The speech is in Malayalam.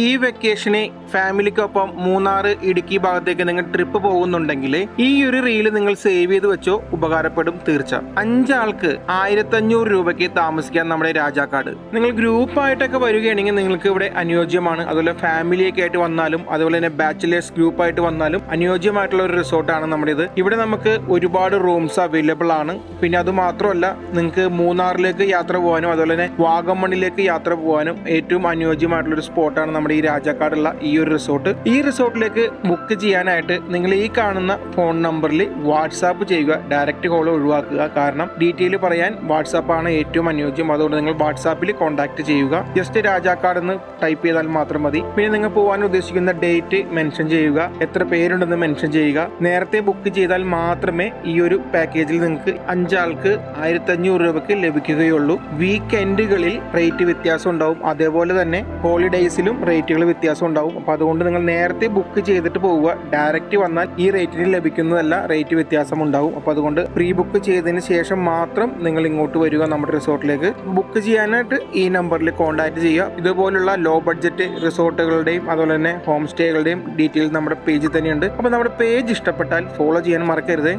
ഈ വെക്കേഷന് ഫാമിലിക്കൊപ്പം മൂന്നാർ ഇടുക്കി ഭാഗത്തേക്ക് നിങ്ങൾ ട്രിപ്പ് പോകുന്നുണ്ടെങ്കിൽ ഈ ഒരു റീൽ നിങ്ങൾ സേവ് ചെയ്ത് വെച്ചോ ഉപകാരപ്പെടും തീർച്ച. അഞ്ചാൾക്ക് ആയിരത്തി അഞ്ഞൂറ് രൂപയ്ക്ക് താമസിക്കാൻ നമ്മുടെ രാജാക്കാട്. നിങ്ങൾ ഗ്രൂപ്പായിട്ടൊക്കെ വരികയാണെങ്കിൽ നിങ്ങൾക്ക് ഇവിടെ അനുയോജ്യമാണ്. അതുപോലെ ഫാമിലിയൊക്കെ ആയിട്ട് വന്നാലും അതുപോലെ തന്നെ ബാച്ചിലേഴ്സ് ഗ്രൂപ്പായിട്ട് വന്നാലും അനുയോജ്യമായിട്ടുള്ള ഒരു റിസോർട്ടാണ് നമ്മുടെ ഇവിടെ നമുക്ക് ഒരുപാട് റൂംസ് അവൈലബിൾ ആണ്. പിന്നെ അത് മാത്രമല്ല നിങ്ങൾക്ക് മൂന്നാറിലേക്ക് യാത്ര പോകാനും അതുപോലെ തന്നെ വാഗമണിലേക്ക് യാത്ര പോകാനും ഏറ്റവും അനുയോജ്യമായിട്ടുള്ള ഒരു സ്പോട്ടാണ് നമ്മുടെ ഈ രാജാക്കാടുള്ള ഈ ഒരു റിസോർട്ട്. ഈ റിസോർട്ടിലേക്ക് ബുക്ക് ചെയ്യാനായിട്ട് നിങ്ങൾ ഈ കാണുന്ന ഫോൺ നമ്പറിൽ വാട്സാപ്പ് ചെയ്യുക. ഡയറക്റ്റ് കോൾ ഒഴിവാക്കുക. കാരണം ഡീറ്റെയിൽ പറയാൻ വാട്സാപ്പ് ആണ് ഏറ്റവും അനുയോജ്യം. അതുകൊണ്ട് നിങ്ങൾ വാട്സാപ്പിൽ കോൺടാക്ട് ചെയ്യുക. ജസ്റ്റ് രാജാക്കാട് എന്ന് ടൈപ്പ് ചെയ്താൽ മാത്രം മതി. പിന്നെ നിങ്ങൾ പോകാൻ ഉദ്ദേശിക്കുന്ന ഡേറ്റ് മെൻഷൻ ചെയ്യുക. എത്ര പേരുണ്ടെന്ന് മെൻഷൻ ചെയ്യുക. നേരത്തെ ബുക്ക് ചെയ്താൽ മാത്രമേ ഈ ഒരു പാക്കേജിൽ നിങ്ങൾക്ക് അഞ്ചാൾക്ക് ആയിരത്തി അഞ്ഞൂറ് രൂപയ്ക്ക് ലഭിക്കുകയുള്ളൂ. വീക്കെൻഡുകളിൽ റേറ്റ് വ്യത്യാസം ഉണ്ടാവും. അതേപോലെ തന്നെ ഹോളിഡേയ്സിലും റേറ്റുകൾ വ്യത്യാസം ഉണ്ടാവും. അപ്പോൾ അതുകൊണ്ട് നിങ്ങൾ നേരത്തെ ബുക്ക് ചെയ്തിട്ട് പോവുക. ഡയറക്റ്റ് വന്നാൽ ഈ റേറ്റിന് ലഭിക്കുന്നതല്ല റേറ്റ് വ്യത്യാസം ഉണ്ടാവും. അപ്പോൾ അതുകൊണ്ട് പ്രീ ബുക്ക് ചെയ്തതിന് ശേഷം മാത്രം നിങ്ങൾ ഇങ്ങോട്ട് വരിക നമ്മുടെ റിസോർട്ടിലേക്ക്. ബുക്ക് ചെയ്യാനായിട്ട് ഈ നമ്പറിൽ കോൺടാക്ട് ചെയ്യുക. ഇതുപോലുള്ള ലോ ബഡ്ജറ്റ് റിസോർട്ടുകളുടെയും അതുപോലെ തന്നെ ഹോം സ്റ്റേകളുടെയും ഡീറ്റെയിൽ നമ്മുടെ പേജിൽ തന്നെയുണ്ട്. അപ്പോൾ നമ്മുടെ പേജ് ഇഷ്ടപ്പെട്ടാൽ ഫോളോ ചെയ്യാൻ മറക്കരുത്.